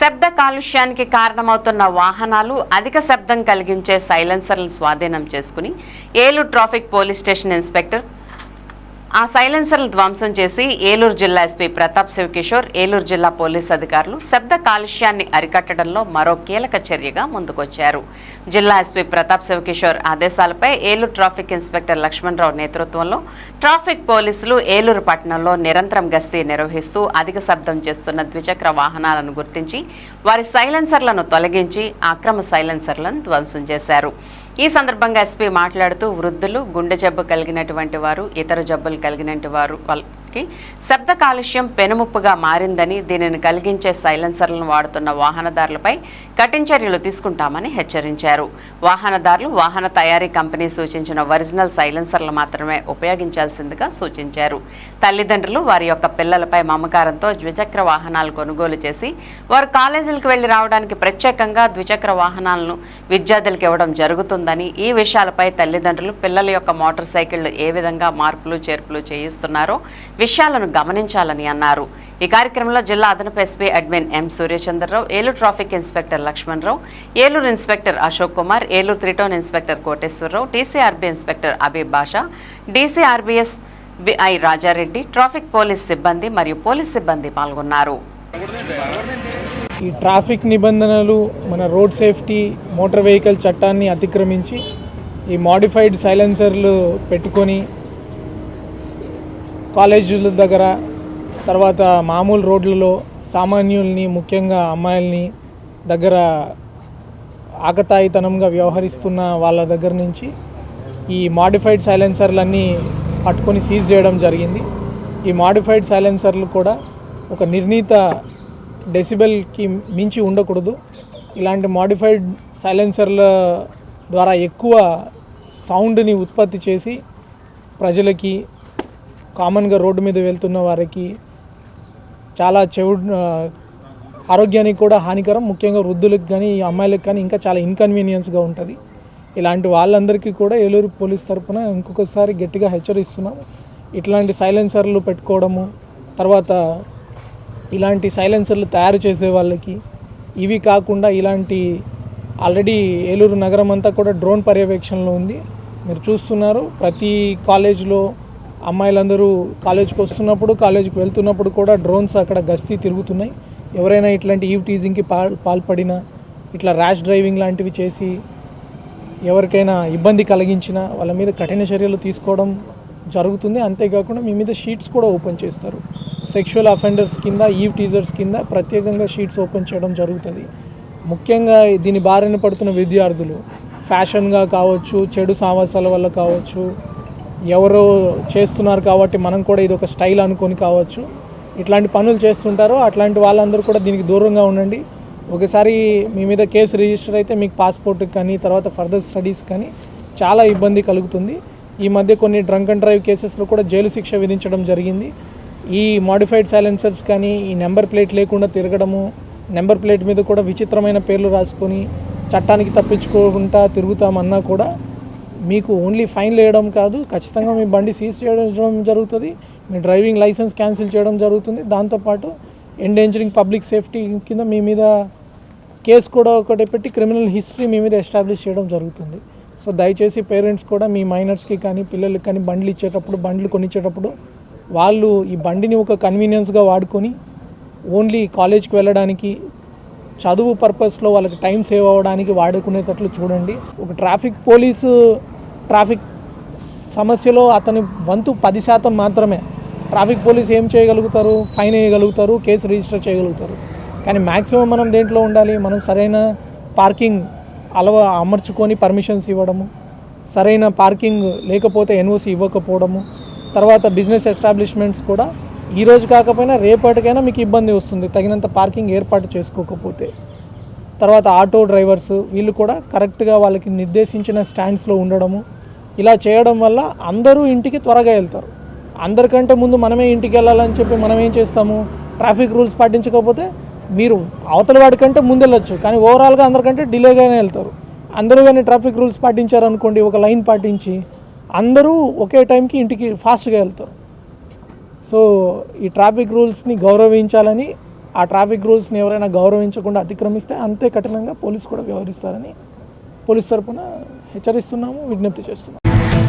శబ్ద కాలుష్యానికి కారణమవుతున్న వాహనాలు అధిక శబ్దం కలిగించే సైలెన్సర్లను స్వాధీనం చేసుకుని Eluru traffic police station inspector ఆ సైలెన్సర్లు ధ్వంసం చేసి ఏలూరు జిల్లా ఎస్పీ ప్రతాప్ శివకిషోర్ ఏలూరు జిల్లా పోలీస్ అధికారులు శబ్ద కాలుష్యాన్ని అరికట్టడంలో మరో కీలక చర్యగా ముందుకొచ్చారు. జిల్లా ఎస్పీ ప్రతాప్ శివకిషోర్ ఆదేశాలపై ఏలూరు ట్రాఫిక్ ఇన్స్పెక్టర్ లక్ష్మణరావు నేతృత్వంలో ట్రాఫిక్ పోలీసులు ఏలూరు పట్టణంలో నిరంతరం గస్తీ నిర్వహిస్తూ అధిక శబ్దం చేస్తున్న ద్విచక్ర వాహనాలను గుర్తించి వారి సైలెన్సర్లను తొలగించి అక్రమ సైలెన్సర్లను ధ్వంసం చేశారు. ఈ సందర్భంగా ఎస్పీ మాట్లాడుతూ వృద్ధులు గుండె జబ్బు కలిగినటువంటి వారు ఇతర జబ్బులు కలిగినటువంటి వారు కి శబ్ద కాలుష్యం పెనుముప్పుగా మారిందని దీనిని కలిగించే సైలెన్సర్లను వాడుతున్న వాహనదారులపై కఠిన చర్యలు తీసుకుంటామని హెచ్చరించారు. వాహనదారులు వాహన తయారీ కంపెనీ సూచించిన ఒరిజినల్ సైలెన్సర్లు మాత్రమే ఉపయోగించాల్సిందిగా సూచించారు. తల్లిదండ్రులు వారి యొక్క పిల్లలపై మమకారంతో ద్విచక్ర వాహనాలు కొనుగోలు చేసి వారు కాలేజీలకు వెళ్ళి రావడానికి ప్రత్యేకంగా ద్విచక్ర వాహనాలను విద్యార్థులకు ఇవ్వడం జరుగుతుందని ఈ విషయాలపై తల్లిదండ్రులు పిల్లల యొక్క మోటార్ సైకిళ్ళు ఏ విధంగా మార్పులు చేర్పులు చేయిస్తున్నారో విషయాలను గమనించాలని అన్నారు. ఈ కార్యక్రమంలో జిల్లా అదనపు SP admin M Suryachandrarao Eluru traffic inspector Lakshmanarao Eluru inspector Ashok Kumar Eluru three town inspector Koteswararao TCRB inspector Abeeb Basha DCRBS BI Rajareddy traffic police సిబ్బంది మరియు పోలీస్ సిబ్బంది పాల్గొన్నారు. ఈ ట్రాఫిక్ నిబంధనలు మన రోడ్ సేఫ్టీ మోటార్ వెహికల్ చట్టాన్ని అతిక్రమించి ఈ మాడిఫైడ్ సైలెన్సర్లు పెట్టుకొని కాలేజీల దగ్గర తర్వాత మామూలు రోడ్లలో సామాన్యుల్ని ముఖ్యంగా అమ్మాయిల్ని దగ్గర ఆకతాయితనంగా వ్యవహరిస్తున్న వాళ్ళ దగ్గర నుంచి ఈ మాడిఫైడ్ సైలెన్సర్లన్నీ పట్టుకొని సీజ్ చేయడం జరిగింది. ఈ మాడిఫైడ్ సైలెన్సర్లు కూడా ఒక నిర్ణీత డెసిబెల్కి మించి ఉండకూడదు. ఇలాంటి మాడిఫైడ్ సైలెన్సర్ల ద్వారా ఎక్కువ సౌండ్ని ఉత్పత్తి చేసి ప్రజలకి కామన్గా రోడ్డు మీద వెళ్తున్న వారికి చాలా చెవు ఆరోగ్యానికి కూడా హానికరం. ముఖ్యంగా వృద్ధులకు కానీ అమ్మాయిలకు కానీ ఇంకా చాలా ఇన్కన్వీనియన్స్గా ఉంటుంది. ఇలాంటి వాళ్ళందరికీ కూడా ఏలూరు పోలీస్ తరఫున ఇంకొకసారి గట్టిగా హెచ్చరిస్తున్నాం. ఇట్లాంటి సైలెన్సర్లు పెట్టుకోవడము తర్వాత ఇలాంటి సైలెన్సర్లు తయారు చేసే వాళ్ళకి ఇవి కాకుండా ఇలాంటి ఆల్రెడీ ఏలూరు నగరం అంతా కూడా డ్రోన్ పర్యవేక్షణలో ఉంది. మీరు చూస్తున్నారు ప్రతి కాలేజ్లో అమ్మాయిలందరూ కాలేజ్కి వస్తున్నప్పుడు కాలేజ్కి వెళ్తున్నప్పుడు కూడా డ్రోన్స్ అక్కడ గస్తీ తిరుగుతున్నాయి. ఎవరైనా ఇట్లాంటి ఈవ్ టీజింగ్కి పాల్ పాల్పడినా ఇట్లా ర్యాష్ డ్రైవింగ్ లాంటివి చేసి ఎవరికైనా ఇబ్బంది కలిగించినా వాళ్ళ మీద కఠిన చర్యలు తీసుకోవడం జరుగుతుంది. అంతేకాకుండా మీ మీద షీట్స్ కూడా ఓపెన్ చేస్తారు. సెక్షువల్ అఫెండర్స్ కింద ఈవ్ టీజర్స్ కింద ప్రత్యేకంగా షీట్స్ ఓపెన్ చేయడం జరుగుతుంది. ముఖ్యంగా దీని బారిన పడుతున్న విద్యార్థులు ఫ్యాషన్గా కావచ్చు చెడు సావాసాల వల్ల కావచ్చు ఎవరు చేస్తున్నారు కాబట్టి మనం కూడా ఇది ఒక స్టైల్ అనుకొని కావచ్చు. ఇట్లాంటి పనులు చేస్తుంటారో అట్లాంటి వాళ్ళందరూ కూడా దీనికి దూరంగా ఉండండి. ఒకసారి మీ మీద కేసు రిజిస్టర్ అయితే మీకు పాస్పోర్ట్కి కానీ తర్వాత ఫర్దర్ స్టడీస్ కానీ చాలా ఇబ్బంది కలుగుతుంది. ఈ మధ్య కొన్ని డ్రంక్ అండ్ డ్రైవ్ కేసెస్లో కూడా జైలు శిక్ష విధించడం జరిగింది. ఈ మాడిఫైడ్ సైలెన్సర్స్ కానీ ఈ నెంబర్ ప్లేట్ లేకుండా తిరగడము నెంబర్ ప్లేట్ మీద కూడా విచిత్రమైన పేర్లు రాసుకొని చట్టానికి తప్పించుకోకుండా తిరుగుతామన్నా కూడా మీకు ఓన్లీ ఫైన్ వేయడం కాదు ఖచ్చితంగా మీ బండి సీజ్ చేయడం జరుగుతుంది మీ డ్రైవింగ్ లైసెన్స్ క్యాన్సిల్ చేయడం జరుగుతుంది. దాంతోపాటు ఎండేంజరింగ్ పబ్లిక్ సేఫ్టీ కింద మీ మీద కేసు కూడా ఒకటి పెట్టి క్రిమినల్ హిస్టరీ మీ మీద ఎస్టాబ్లిష్ చేయడం జరుగుతుంది. సో దయచేసి పేరెంట్స్ కూడా మీ మైనర్స్కి కానీ పిల్లలకి కానీ బండ్లు ఇచ్చేటప్పుడు బండ్లు కొనిచ్చేటప్పుడు వాళ్ళు ఈ బండిని ఒక కన్వీనియన్స్గా వాడుకొని ఓన్లీ కాలేజ్కి వెళ్ళడానికి చదువు పర్పస్లో వాళ్ళకి టైం సేవ్ అవ్వడానికి వాడుకునేటట్లు చూడండి. ఒక ట్రాఫిక్ పోలీసు ట్రాఫిక్ సమస్యలో అతని వంతు పది శాతం మాత్రమే. ట్రాఫిక్ పోలీస్ ఏం చేయగలుగుతారు? ఫైన్ వేయగలుగుతారు కేసు రిజిస్టర్ చేయగలుగుతారు. కానీ మ్యాక్సిమం మనం దేంట్లో ఉండాలి? మనం సరైన పార్కింగ్ అలవ అమర్చుకొని పర్మిషన్స్ ఇవ్వడము సరైన పార్కింగ్ లేకపోతే ఎన్ఓసి ఇవ్వకపోవడము తర్వాత బిజినెస్ ఎస్టాబ్లిష్మెంట్స్ కూడా ఈ రోజు కాకపోయినా రేపటికైనా మీకు ఇబ్బంది వస్తుంది. తగినంత పార్కింగ్ ఏర్పాటు చేసుకోకపోతే. తర్వాత ఆటో డ్రైవర్స్ వీళ్ళు కూడా కరెక్ట్గా వాళ్ళకి నిర్దేశించిన స్టాండ్స్లో ఉండడము ఇలా చేయడం వల్ల అందరూ ఇంటికి త్వరగా వెళ్తారు. అందరికంటే ముందు మనమే ఇంటికి వెళ్ళాలని చెప్పి మనం ఏం చేస్తాము? ట్రాఫిక్ రూల్స్ పాటించకపోతే మీరు అవతల వాడికంటే ముందు వెళ్ళొచ్చు. కానీ ఓవరాల్గా అందరికంటే డిలేగానే వెళ్తారు. అందరూ కానీ ట్రాఫిక్ రూల్స్ పాటించారనుకోండి ఒక లైన్ పాటించి అందరూ ఒకే టైంకి ఇంటికి ఫాస్ట్గా వెళ్తారు. సో ఈ ట్రాఫిక్ రూల్స్ని గౌరవించాలని ఆ ట్రాఫిక్ రూల్స్ని ఎవరైనా గౌరవించకుండా అతిక్రమిస్తే అంతే కఠినంగా పోలీసు కూడా వ్యవహరిస్తారని పోలీస్ తరపున హెచ్చరిస్తున్నాము విజ్ఞప్తి చేస్తున్నాము.